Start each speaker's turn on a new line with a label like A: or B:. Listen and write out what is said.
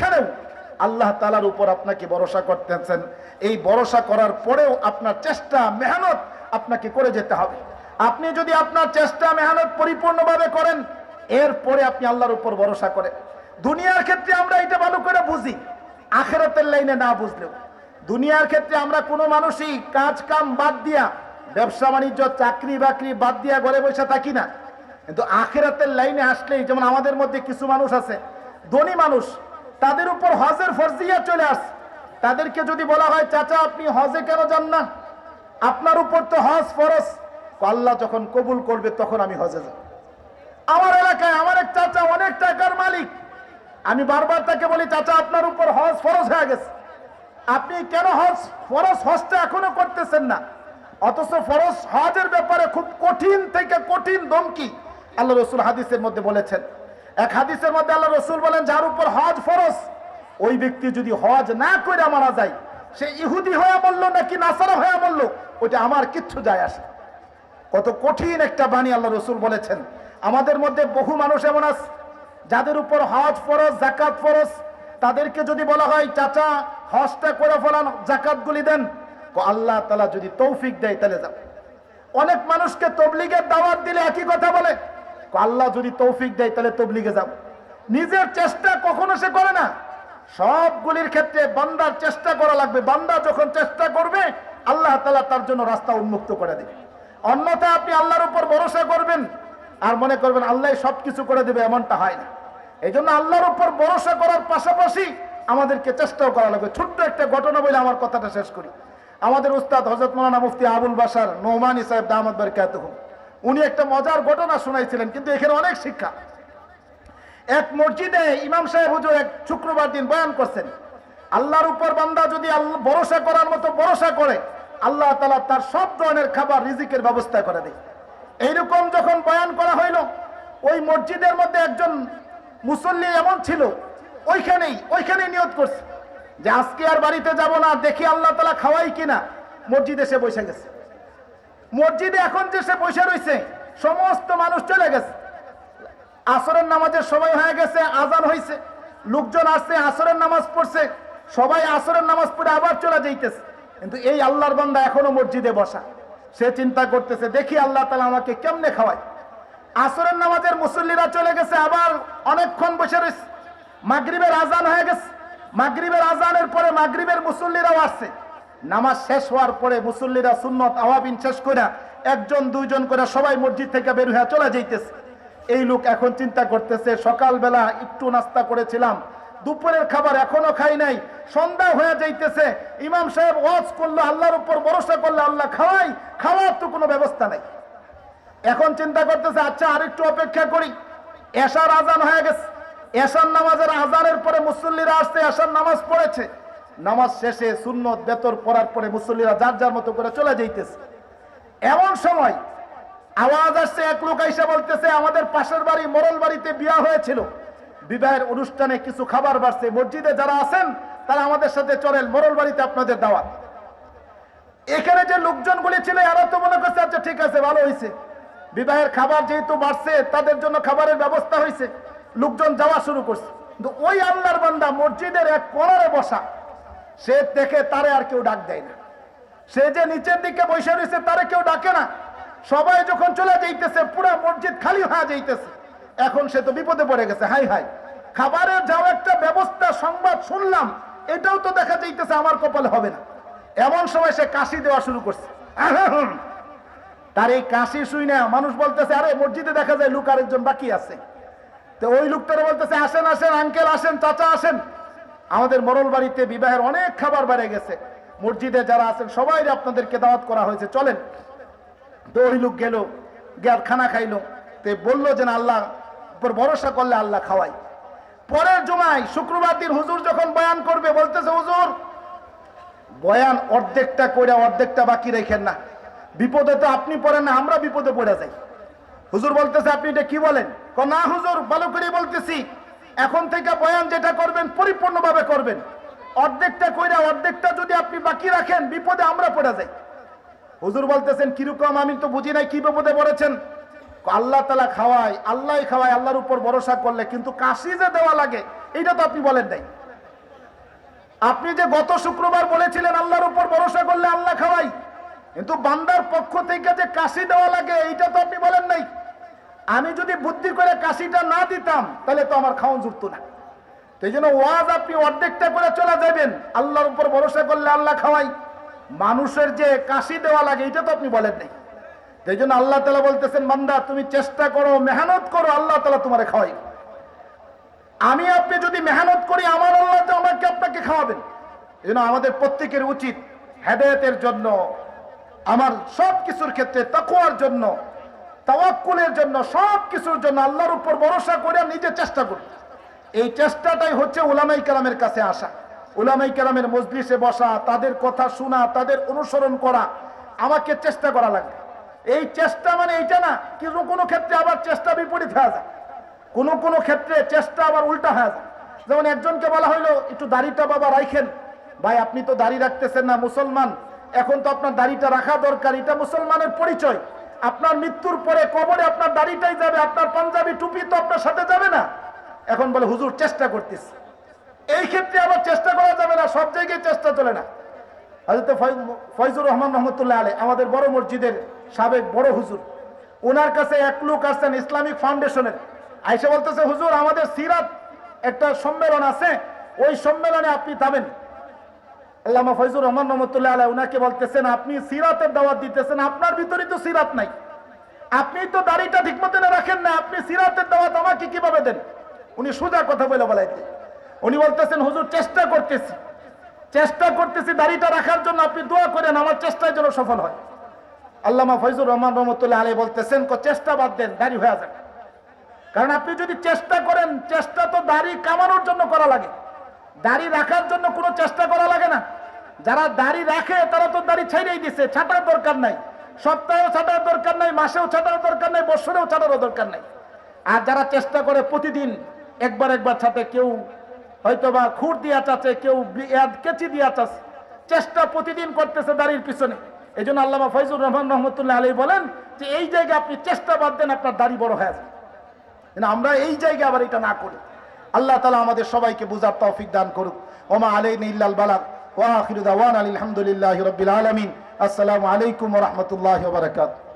A: ওইখানেও আল্লাহ তালার উপর আপনাকে ভরসা করতেছেন। এই ভরসা করার পরেও আপনার চেষ্টা, মেহনত আপনাকে করে যেতে হবে। আপনি যদি আপনার চেষ্টা, মেহনত পরিপূর্ণভাবে করেন, এরপরে আপনি আল্লাহর উপর ভরসা করেন। দুনিয়ার ক্ষেত্রে আমরা এটা ভালো করে বুঝি, আখেরাতের লাইনে না বুঝলেও। দুনিয়ার ক্ষেত্রে আমরা কোনো মানুষই কাজ কাম বাদ দিয়া, ব্যবসা, বাণিজ্য, চাকরি, বাকরি বাদ দিয়া ঘরে বসে থাকি না। কিন্তু আখেরাতের লাইনে আসলেই যেমন আমাদের মধ্যে কিছু মানুষ আছে, ধনী মানুষ তাদের উপর হজের ফরজিয়া চলে আস। তাদেরকে যদি বলা হয়, চাচা, আপনি হজে কেন যান না? আপনার উপর তো হজ ফরজ। আল্লাহ যখন কবুল করবে, তখন আমি হজে যাব। আমার এলাকায় আমার এক চাচা, অনেক টাকার মালিক। আমি বারবার তাকে বলি, চাচা, আপনার উপর হজ ফরজ হয়ে গেছে। আপনি কেন হজ ফরজ, হজটা এখনও করতেছেন না? অথচ ফরজ হজের ব্যাপারে খুব কঠিন থেকে কঠিন ধমকি আল্লাহ রসুল হাদিসের মধ্যে বলেছেন। এক হাদিসের মধ্যে আল্লাহ রসুল বলেন, যার উপর হজ ফরজ, ওই ব্যক্তি যদি হজ না করে মারা যায়, সে ইহুদি হয়ে বলল নাকি নাসারা হয়ে বলল ওইটা আমার কিচ্ছু যায় আসে কত কঠিন একটা বাণী আল্লাহ রসুল বলেছেন। আমাদের মধ্যে বহু মানুষ এমন আছে, যাদের উপর হজ ফরজ জাকাত ফরজ। তাদেরকে যদি বলা হয়, চাচা, হজটা করে ফেলান জাকাত গুলি দেন আল্লাহ তালা যদি তৌফিক দেয়, তাহলে যাবে। অনেক মানুষকে তবলিগের দাওয়াত দিলে একই কথা বলে আল্লাহ যদি তৌফিক দেয়, তাহলে তবলিগে যাব নিজের চেষ্টা কখনো সে করে না। সবগুলির ক্ষেত্রে বান্দার চেষ্টা করা লাগবে। বান্দা যখন চেষ্টা করবে, আল্লাহ তালা তার জন্য রাস্তা উন্মুক্ত করে দেবে। অন্যথা আপনি আল্লাহর উপর ভরসা করবেন আর মনে করবেন, আল্লাহ সব কিছু করে দেবে, এমনটা হয় না। এই জন্য আল্লাহর উপর ভরসা করার পাশাপাশি আমাদেরকে চেষ্টাও করা লাগবে। ছোট্ট একটা ঘটনা বলে আমার কথাটা শেষ করি। আমাদের উস্তাদ হজরত মৌলানা মুফতি আবুল বাসার নোমানি সাহেব দামদ বারকাত উনি একটা মজার ঘটনা শোনাইছিলেন, কিন্তু এখানে অনেক শিক্ষা। এক মসজিদে ইমাম সাহেব হুজুর এক শুক্রবার দিন বয়ান করছেন, আল্লাহর উপর বান্দা যদি ভরসা করার মতো ভরসা করে, আল্লাহ তালা তার সব ধরনের খাবার, রিজিকের ব্যবস্থা করে দেয়। এইরকম যখন বয়ান করা হইল, ওই মসজিদের মধ্যে একজন মুসল্লি এমন ছিল, ওইখানেই ওইখানেই নিয়ত করছে। যে আজকে আর বাড়িতে যাব না, দেখি আল্লাহ তালা খাওয়াই কিনা, মসজিদে সে বসে গেছে। মসজিদে এখন যে সে বসে রয়েছে সমস্ত মানুষ চলে গেছে। আসরের নামাজের সময় হয়ে গেছে, আজান হয়েছে লোকজন আসছে, আসরের নামাজ পড়ছে। সবাই আসরের নামাজ পড়ে আবার চলে যাইতেছে। কিন্তু এই আল্লাহর বান্দা এখনও মসজিদে বসা। সে চিন্তা করতেছে, দেখি আল্লাহ তালা আমাকে কেমনে খাওয়ায়? আসরের নামাজের মুসল্লিরা চলে গেছে, আবার অনেকক্ষণ বসে রয়েছে মাগরিবের আজান হয়ে গেছে। মাগরিবের আজানের পরে মাগরিবের মুসল্লিরাও আসছে। নামাজ শেষ হওয়ার পরে মুসল্লিরা সুন্নত আওয়াবিন শেষ করে একজন, দুইজন করে সবাই মসজিদ থেকে বের হয়ে চলে যাইতেছে। এই লোক এখন চিন্তা করতেছে, সকালবেলা একটু নাস্তা করেছিলাম, দুপুরের খাবার এখনও খাই নাই, সন্ধ্যা হয়ে যাইতেছে, ইমাম সাহেব ওয়াজ করল, আল্লাহর উপর ভরসা করলে, আল্লাহ খাওয়াই, খাওয়ার তো কোনো ব্যবস্থা নাই। এখন চিন্তা করতেছে আচ্ছা আরেকটু অপেক্ষা করি। এশার আজান হয়ে গেছে। এশার নামাজের আজানের পরে মুসল্লিরা আসতে এশার নামাজ পড়েছে। নামাজ শেষে সুন্নত বেতর পড়ার পরে মুসল্লিরা যার যার মতো করে চলে যাইতেছে। এমন সময় আওয়াজ আসছে, এক লোক আইসা বলতেছে, আমাদের পাশের বাড়ি, মরল বাড়িতে বিয়া হয়েছিল। বিবাহের অনুষ্ঠানে কিছু খাবার বাড়ছে। মসজিদে যারা আছেন, তারা আমাদের সাথে চলেন, মরল বাড়িতে আপনাদের দাওয়াত। এখানে যে লোকজনগুলি ছিল, এরা তো মনে করছে আচ্ছা ঠিক আছে, ভালো হয়েছে বিবাহের খাবার যেহেতু বাড়ছে, তাদের জন্য খাবারের ব্যবস্থা হয়েছে লোকজন যাওয়া শুরু করছে। কিন্তু ওই আল্লাহর বান্দা মসজিদের এক কোনারে বসা সে দেখে তারে আর কেউ ডাক দেয় না। সে যে নিচের দিকে বসে রয়েছে, তারে কেউ ডাকে না। সবাই যখন চলে যাইতেছে, পুরা মসজিদ খালি হয়ে যাইতেছে। এখন সে তো বিপদে পড়ে গেছে, হাই হাই। খাবারের যাও একটা ব্যবস্থা, সংবাদ শুনলাম, এটাও তো দেখা যাইতেছে আমার কপালে হবে না। এমন সময় সে কাশি দেওয়া শুরু করছে। তার এই কাশি শুই না, মানুষ বলতেছে, আরে, মসজিদে দেখা যায় লোক আরেকজন বাকি আছে। তো ওই লোকটারা বলতেছে, আসেন আসেন আঙ্কেল আসেন, চাচা, আসেন। আমাদের মরল বাড়িতে বিবাহের অনেক খাবার বেড়ে গেছে। মসজিদে যারা আছেন, সবাই আপনাদেরকে দাওয়াত করা হয়েছে। চলেন। তো গেল, গিয়ে খানা খাইলো। তো বলল যে আল্লাহ, উপর ভরসা করলে আল্লাহ খাওয়াই। পরের জমায় শুক্রবার দিন হুজুর যখন বয়ান করবে, বলতেছে, হুজুর, বয়ান অর্ধেকটা করে অর্ধেকটা বাকি রেখেন না। বিপদে তো আপনি পড়েন না, আমরা বিপদে পড়ে যাই। হুজুর বলতেছে, আপনি এটা কি বলেন? না, হুজুর, ভালো করে বলতেছি। এখন থেকে বয়ান যেটা করবেন, পরিপূর্ণভাবে করবেন। অর্ধেকটা কইরা অর্ধেকটা যদি আপনি বাকি রাখেন, বিপদে আমরা পড়ে যাই। হুজুর বলতেছেন, কীরকম? আমি তো বুঝি নাই কি বিপদে পড়েছেন? আল্লাহ তালা খাওয়ায় আল্লাহ খাওয়ায়, আল্লাহর উপর ভরসা করলে কিন্তু কাশি যে দেওয়া লাগে, এটা তো আপনি বলেন নাই। আপনি যে গত শুক্রবার বলেছিলেন, আল্লাহর উপর ভরসা করলে আল্লাহ খাওয়াই কিন্তু বান্দার পক্ষ থেকে যে কাশি দেওয়া লাগে, এইটা তো আপনি বলেন নাই। আমি যদি বুদ্ধি করে কাশিটা না দিতাম, তাহলে তো আমার খাওয়ান জুটতো না। সেই জন্য ওয়াজ আপনি অর্ধেকটা করে চলে যাবেন। আল্লাহর উপর ভরসা করলে আল্লাহ খাওয়াই। মানুষের যে কাশি দেওয়া লাগে, এটা তো আপনি বলেন নাই। সেই জন্য আল্লাহ তালা বলতেছেন মান্দা তুমি চেষ্টা করো, মেহনত করো, আল্লাহ তালা তোমারে খাওয়াই। আমি আপনি যদি মেহনত করি, আমার আল্লাহ তো আমাকে আপনাকে খাওয়াবেন। এই জন্য আমাদের প্রত্যেকের উচিত হেদায়তের জন্য, আমার সব কিছুর ক্ষেত্রে তাকুয়ার জন্য তাওয়াক্কুলের জন্য সব কিছুর জন্য আল্লাহর উপর ভরসা করে নিজে চেষ্টা করি এই চেষ্টাটাই হচ্ছে উলামাই কালামের কাছে আসা। উলামাই কালামের মজলিসে বসা, তাদের কথা শোনা, তাদের অনুসরণ করা, আমাকে চেষ্টা করা লাগবে। এই চেষ্টা মানে এইটা না কিন্তু কোনো ক্ষেত্রে আবার চেষ্টা বিপরীত হয়ে যায়। কোনো কোনো ক্ষেত্রে চেষ্টা আবার উল্টা হয়ে যায়। যেমন একজনকে বলা হইল, একটু দাড়িটা বাবা রাখেন ভাই, আপনি তো দাড়ি রাখতেছেন না, মুসলমান। এখন তো আপনার দাড়িটা রাখা দরকার, এটা মুসলমানের পরিচয়। আপনার মৃত্যুর পরে কবরে আপনার দাড়িটাই যাবে, আপনার পাঞ্জাবি টুপি তো আপনার সাথে যাবে না। এখন বলে, হুজুর, চেষ্টা করতেছি। এই ক্ষেত্রে আবার চেষ্টা করা যাবে না, সব জায়গায় চেষ্টা চলে না। হজরত ফয়জুর রহমান রহমতুল্লাহ আলী আমাদের বড় মসজিদের সাবেক বড় হুজুর। ওনার কাছে এক লোক আসছেন ইসলামিক ফাউন্ডেশনের। আইসে বলতেছে, হুজুর, আমাদের সিরাত একটা সম্মেলন আছে, ওই সম্মেলনে আপনি থামেন। আল্লামা ফয়জুর রহমান রহমতুল্লাহ আলাই ওনাকে বলতেছেন, আপনি সিরাতের দাওয়াত দিতেছেন, আপনার ভিতরে তো সিরাত নাই। আপনি তো দাড়িটা ঠিক মতন রাখেন না, আপনি সিরাতের দাওয়াত আমাকে কীভাবে দেন? উনি সোজা কথা বলে বলাইতে উনি বলতেছেন, হুজুর, চেষ্টা করতেছি। চেষ্টা করতেছি দাড়িটা রাখার জন্য, আপনি দোয়া করেন, আমার চেষ্টায় যেন সফল হয়। আল্লামা ফয়জুর রহমান রহমতুল্লাহ আলী বলতেছেন, "কো, চেষ্টা বাদ দেন, দাড়ি হয়ে যাবে। কারণ আপনি যদি চেষ্টা করেন, চেষ্টা তো দাড়ি কামানোর জন্য করা লাগে। দাড়ি রাখার জন্য কোনো চেষ্টা করা লাগে না। যারা দাড়ি রাখে, তারা তো দাড়ি ছেড়েই দিছে, ছাটার দরকার নাই। সপ্তাহেও ছাটার দরকার নাই, মাসেও ছাটার দরকার নাই, বছরেও ছাটারও দরকার নাই। আর যারা চেষ্টা করে প্রতিদিন, একবার একবার ছাটে, কেউ হয়তো বা খুর দিয়া চাচ্ছে কেউ কেচি দিয়া চাচ্ছে চেষ্টা প্রতিদিন করতেছে দাড়ির পিছনে। এই জন্য আল্লামা ফয়জুর রহমান রহমতুল্লাহ আলী বলেন যে, এই জায়গায় আপনি চেষ্টা বাদ দেন, আপনার দাড়ি বড় হয়ে যায় আমরা এই জায়গায় আবার এটা না করি। আল্লাহ তালা আমাদের সবাইকে বুঝার তৌফিক দান করুক। ওমা আলাইন ইল্লাল বালাক ওয়া আখিরু দাওয়ান আলহামদুলিল্লাহি রাব্বিল আলামিন। আসসালামু আলাইকুম ওয়া রাহমাতুল্লাহি ওয়া বারাকাতুহু।